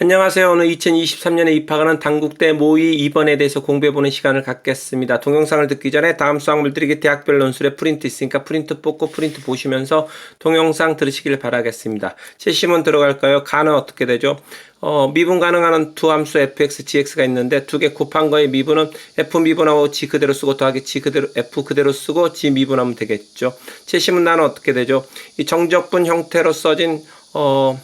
안녕하세요. 오늘 2023년에 입학하는 당국대 모의 2번에 대해서 공부해보는 시간을 갖겠습니다. 동영상을 듣기 전에 다음 수학물들이 대학별 논술에 프린트 있으니까 프린트 뽑고 프린트 보시면서 동영상 들으시길 바라겠습니다. 제시문 들어갈까요? 가는 어떻게 되죠? 어, 미분 가능한 두 함수 fx, gx가 있는데 두 개 곱한 거의 미분은 f 미분하고 g 그대로 쓰고 더하기 g 그대로 f 그대로 쓰고 g 미분하면 되겠죠. 제시문 나는 어떻게 되죠? 이 정적분 형태로 써진 어,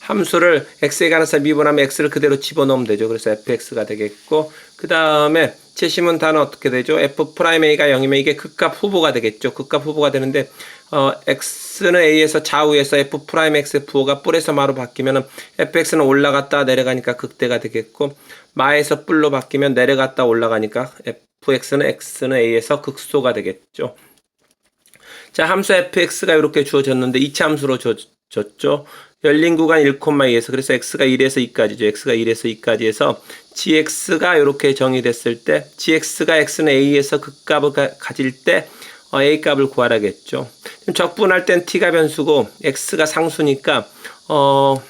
함수를 x에 사 미분하면 x를 그대로 집어넣으면 되죠. 그래서 fx가 되겠고 그 다음에 채심은 단어 어떻게 되죠? f 프라임 a가 0이면 이게 극값 후보가 되겠죠. 극값 후보가 되는데 어, x는 a에서 좌우에서 f 프라임 x 부호가 뿔에서 마로 바뀌면은 fx는 올라갔다 내려가니까 극대가 되겠고 마에서 뿔로 바뀌면 내려갔다 올라가니까 fx는 x는 a에서 극소가 되겠죠. 자, 함수 fx가 이렇게 주어졌는데 이차 함수로 주어졌죠. 열린 구간 1,2에서 그래서 x가 1에서 2까지죠. x가 1에서 2까지 해서 gx가 이렇게 정의됐을 때 gx가 x는 a에서 극값을 가, 가질 때 어, a 값을 구하라겠죠. 지금 적분할 땐 t가 변수고 x가 상수니까 어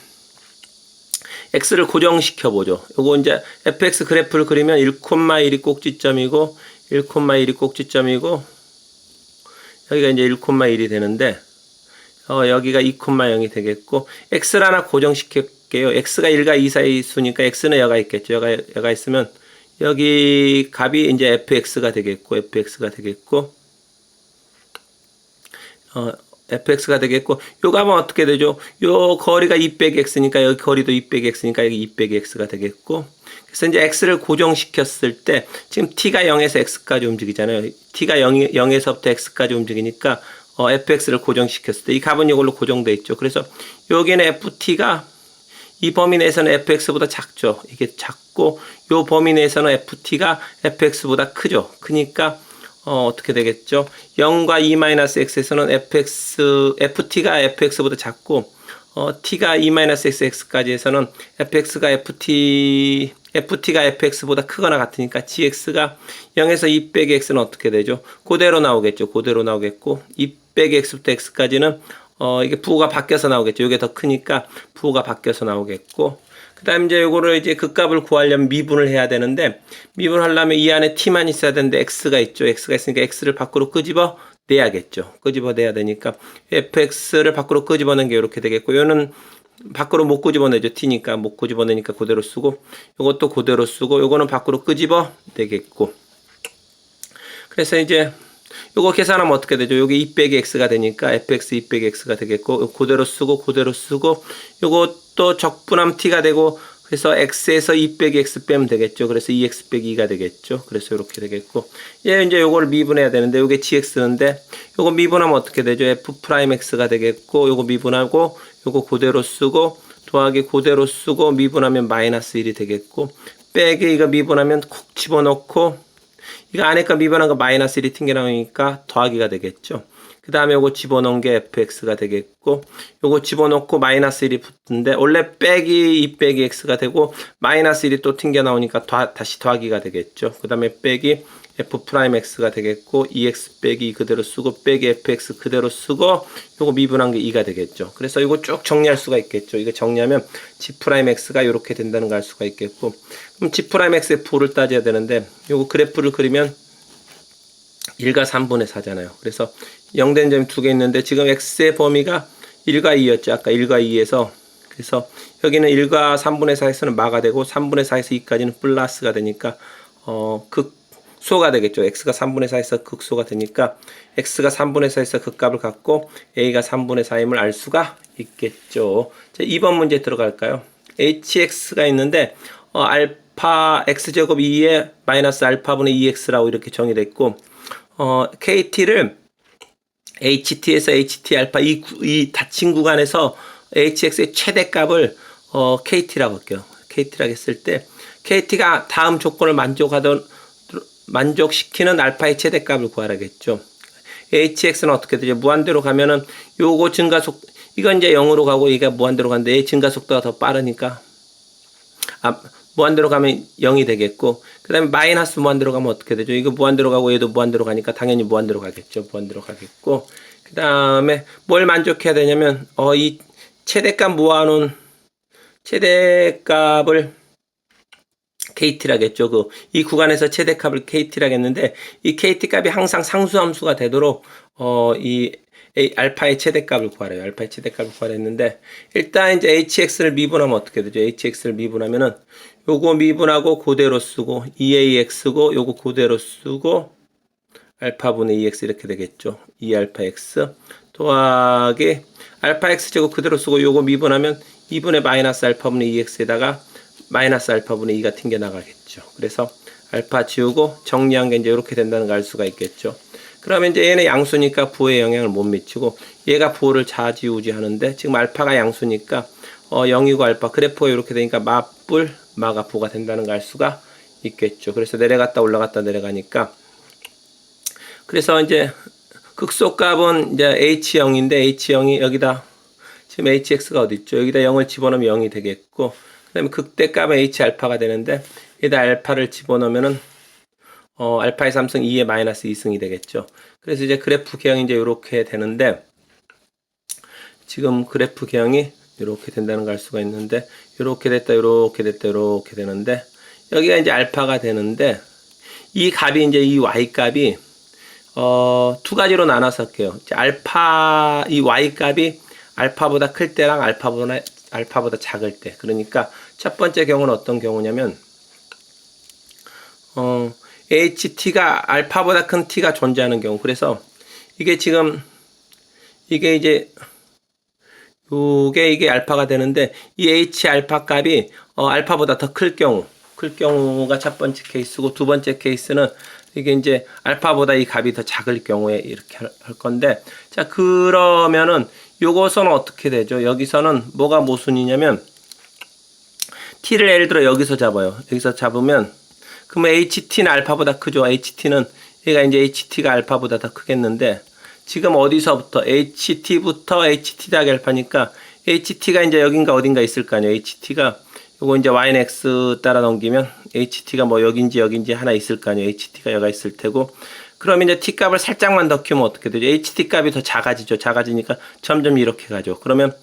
x를 고정시켜 보죠. 요거 이제 fx 그래프를 그리면 1,1이 꼭지점이고 1,1이 꼭지점이고 여기가 이제 1,1이 되는데 어, 여기가 2,0이 되겠고 x를 하나 고정시킬게요. x가 1과 2 사이 수니까 x는 여가 있겠죠. 여가 여가 있으면 여기 값이 이제 fx가 되겠고 fx가 되겠고 어, fx가 되겠고 요 값은 어떻게 되죠? 요 거리가 2 빼기 x니까 여기 거리도 2 빼기 x니까 여기 2 빼기 x가 되겠고 그래서 이제 x를 고정시켰을 때 지금 t가 0에서 x까지 움직이잖아요. t가 0, 0에서부터 x까지 움직이니까 어, fx를 고정시켰을 때 이 값은 이걸로 고정돼 있죠. 그래서 여기는 ft가 이 범위 내에서는 fx보다 작죠. 이게 작고 요 범위 내에서는 ft가 fx보다 크죠. 크니까 어, 어떻게 되겠죠? 0과 2-x에서는 fx, ft가 fx보다 작고 어, t가 2-xx까지 해서는 fx가 ft, ft가 fx보다 크거나 같으니까 gx가 0에서 2 빼기 x는 어떻게 되죠? 그대로 나오겠죠. 그대로 나오겠고 2 빼기 x부터 x까지는 어, 이게 부호가 바뀌어서 나오겠죠. 이게 더 크니까 부호가 바뀌어서 나오겠고 그 다음 이제 요거를 이제 극값을 구하려면 미분을 해야 되는데 미분하려면 이 안에 t만 있어야 되는데 x가 있죠. x가 있으니까 x를 밖으로 끄집어 내야겠죠. 끄집어 내야 되니까 fx를 밖으로 끄집어낸 게 이렇게 되겠고 요는 밖으로 못 끄집어내죠. t니까 못 끄집어내니까 그대로 쓰고 요것도 그대로 쓰고 요거는 밖으로 끄집어 내겠고 그래서 이제 요거 계산하면 어떻게 되죠? 여기 2 빼기 x가 되니까 fx 2 빼기 x가 되겠고 그대로 쓰고 그대로 쓰고 요것도 적분함 t가 되고 그래서 x에서 2 빼기 x 빼면 되겠죠. 그래서 2x 빼기 2가 되겠죠. 그래서 이렇게 되겠고 예, 이제 요걸 미분해야 되는데 요게 gx인데 요거 미분하면 어떻게 되죠? f 프라임 x가 되겠고 요거 미분하고 요거 그대로 쓰고 더하기 그대로 쓰고 미분하면 마이너스 1이 되겠고 빼기 이거 미분하면 콕 집어넣고 이거 안에 거 미분한 거 마이너스 1이 튕겨나오니까 더하기가 되겠죠. 그 다음에 요거 집어넣은 게 fx가 되겠고 요거 집어넣고 마이너스 1이 붙는데 원래 빼기 2 빼기 x가 되고 마이너스 1이 또 튕겨 나오니까 더, 다시 더하기가 되겠죠. 그 다음에 빼기 f 프라임 x가 되겠고 2x 빼기 2 그대로 쓰고 빼기 fx 그대로 쓰고 요거 미분한 게 2가 되겠죠. 그래서 이거 쭉 정리할 수가 있겠죠. 이거 정리하면 g 프라임 x가 이렇게 된다는 걸 알 수가 있겠고 그럼 g 프라임 x의 부호를 따져야 되는데 요거 그래프를 그리면 1과 3분의 4잖아요. 그래서 0된 점이 두 개 있는데 지금 x의 범위가 1과 2였죠. 아까 1과 2에서 그래서 여기는 1과 3분의 4에서는 마가 되고 3분의 4에서 2까지는 플러스가 되니까 어 극소가 되겠죠. x가 3분의 4에서 극소가 되니까 x가 3분의 4에서 극값을 갖고 a가 3분의 4임을 알 수가 있겠죠. 자, 2번 문제 들어갈까요? hx가 있는데 어, 알파 x제곱 2에 마이너스 알파분의 2x라고 이렇게 정의됐고 어, KT를 HT에서 HT 알파 이, 구- 이 닫힌 구간에서 HX의 최대값을 어, KT라고 할게요. KT라고 했을 때 KT가 다음 조건을 만족하던 만족시키는 알파의 최대값을 구하라겠죠. HX는 어떻게 되죠? 무한대로 가면은 요거 증가속 이건 이제 0으로 가고 이게 무한대로 가는데 얘 증가속도가 더 빠르니까 아, 무한대로 가면 0이 되겠고 그 다음에 마이너스 무한대로 가면 어떻게 되죠? 이거 무한대로 가고 얘도 무한대로 가니까 당연히 무한대로 가겠죠. 무한대로 가겠고 그 다음에 뭘 만족해야 되냐면 어 이 최대값 모아놓은 최대값을 KT라겠죠. 그 이 구간에서 최대값을 KT라겠는데 이 KT 값이 항상 상수함수가 되도록 어이 알파의 최대값을 구하래요. 알파의 최대값을 구하랬는데 일단 이제 hx를 미분하면 어떻게 되죠? hx를 미분하면은 요거 미분하고 그대로 쓰고 2ax고 요거 그대로 쓰고 알파분의 2x 이렇게 되겠죠. 2알파 x 더하기 알파 x 제곱 그대로 쓰고 요거 미분하면 2분의 마이너스 알파분의 2x에다가 마이너스 알파분의 2가 튕겨 나가겠죠. 그래서 알파 지우고 정리한 게 이제 이렇게 된다는 걸 알 수가 있겠죠. 그러면 이제 얘는 양수니까 부의 영향을 못 미치고 얘가 부호를 좌지우지 하는데 지금 알파가 양수니까 어 0이고 알파 그래프가 이렇게 되니까 맞불 마가 부가 된다는 걸 알 수가 있겠죠. 그래서 내려갔다 올라갔다 내려가니까 그래서 이제 극소값은 이제 h0인데 h0이 여기다 지금 hx가 어디 있죠? 여기다 0을 집어넣으면 0이 되겠고 그다음에 극대값은 h 알파가 되는데 여기다 알파를 집어넣으면은 어, 알파의 3승 2의 마이너스 2승이 되겠죠. 그래서 이제 그래프 개형이 이제 이렇게 되는데 지금 그래프 개형이 이렇게 된다는 걸 알 수가 있는데 이렇게 됐다 이렇게 됐다 이렇게 되는데 여기가 이제 알파가 되는데 이 값이 이제 이 y 값이 어, 두 가지로 나눠서 할게요. 알파 이 y 값이 알파보다 클 때랑 알파보다 알파보다 작을 때. 그러니까 첫 번째 경우는 어떤 경우냐면 어, HT가 알파보다 큰 T가 존재하는 경우. 그래서 이게 지금 이게 이제 요게 이게 알파가 되는데 이 H 알파 값이 어, 알파보다 더 클 경우 클 경우가 첫 번째 케이스고 두 번째 케이스는 이게 이제 알파보다 이 값이 더 작을 경우에 이렇게 할- 할 건데 자 그러면은 요것은 어떻게 되죠? 여기서는 뭐가 모순이냐면 t를 예를 들어 여기서 잡아요. 여기서 잡으면 그러면 ht는 알파보다 크죠. ht는 얘가 이제 ht가 알파보다 더 크겠는데 지금 어디서부터 ht부터 ht 더하기 알파니까 ht가 이제 여긴가 어딘가 있을 거 아니에요. ht가 요거 이제 y는 x 따라 넘기면 ht가 뭐 여긴지 여긴지 하나 있을 거 아니에요. ht가 여가 있을 테고 그럼 이제 t 값을 살짝만 더 키우면 어떻게 되죠? ht 값이 더 작아지죠. 작아지니까 점점 이렇게 가죠. 그러면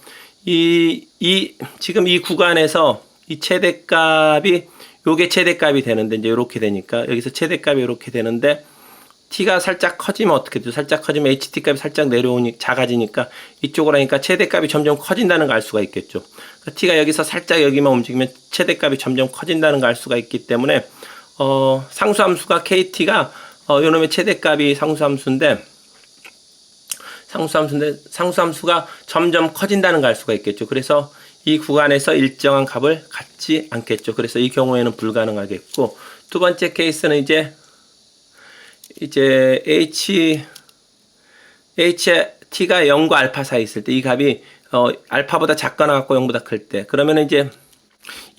이, 이, 지금 이 구간에서 이 최대 값이 요게 최대값이 되는데 이제 이렇게 되니까 여기서 최대값이 이렇게 되는데 t가 살짝 커지면 어떻게 되죠? 살짝 커지면 ht 값이 살짝 내려오니 작아지니까 이쪽으로 하니까 최대값이 점점 커진다는 걸 알 수가 있겠죠. 그러니까 t가 여기서 살짝 여기만 움직이면 최대값이 점점 커진다는 걸 알 수가 있기 때문에 어, 상수함수가 kt가 어, 요놈의 최대값이 상수함수인데 상수함수인데 상수함수가 점점 커진다는 걸 알 수가 있겠죠. 그래서 이 구간에서 일정한 값을 갖지 않겠죠. 그래서 이 경우에는 불가능하겠고 두 번째 케이스는 이제 이제 h h t가 0과 알파 사이 있을 때 이 값이 어, 알파보다 작거나 같고 0보다 클 때 그러면 이제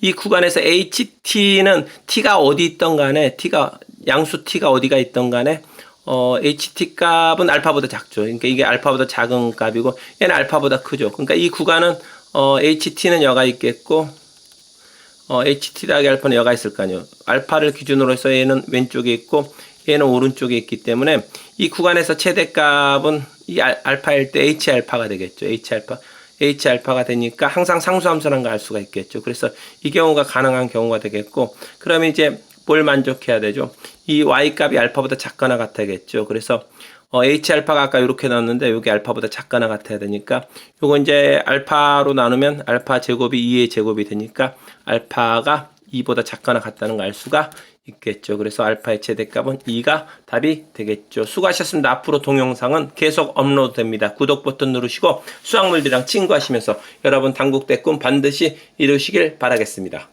이 구간에서 ht는 t가 어디 있던 간에 t가 양수 t가 어디가 있던 간에 어, ht 값은 알파보다 작죠. 그러니까 이게 알파보다 작은 값이고 얘는 알파보다 크죠. 그러니까 이 구간은 어, ht는 여가 있겠고 어, ht 더하기 알파는 여가 있을 거 아니에요. 알파를 기준으로 해서 얘는 왼쪽에 있고 얘는 오른쪽에 있기 때문에 이 구간에서 최대값은 이 알, 알파일 때 h 알파가 되겠죠. h 알파 h 알파가 되니까 항상 상수함수라는 걸 알 수가 있겠죠. 그래서 이 경우가 가능한 경우가 되겠고 그러면 이제 뭘 만족해야 되죠? 이 y 값이 알파보다 작거나 같아야겠죠. 그래서 어, h 알파가 아까 이렇게 나왔는데 여기 알파보다 작거나 같아야 되니까 요거 이제 알파로 나누면 알파 제곱이 2의 제곱이 되니까 알파가 2보다 작거나 같다는 걸 알 수가 있겠죠. 그래서 알파의 최대값은 2가 답이 되겠죠. 수고하셨습니다. 앞으로 동영상은 계속 업로드 됩니다. 구독 버튼 누르시고 수학물들이랑 친구하시면서 여러분 당국대 꿈 반드시 이루시길 바라겠습니다.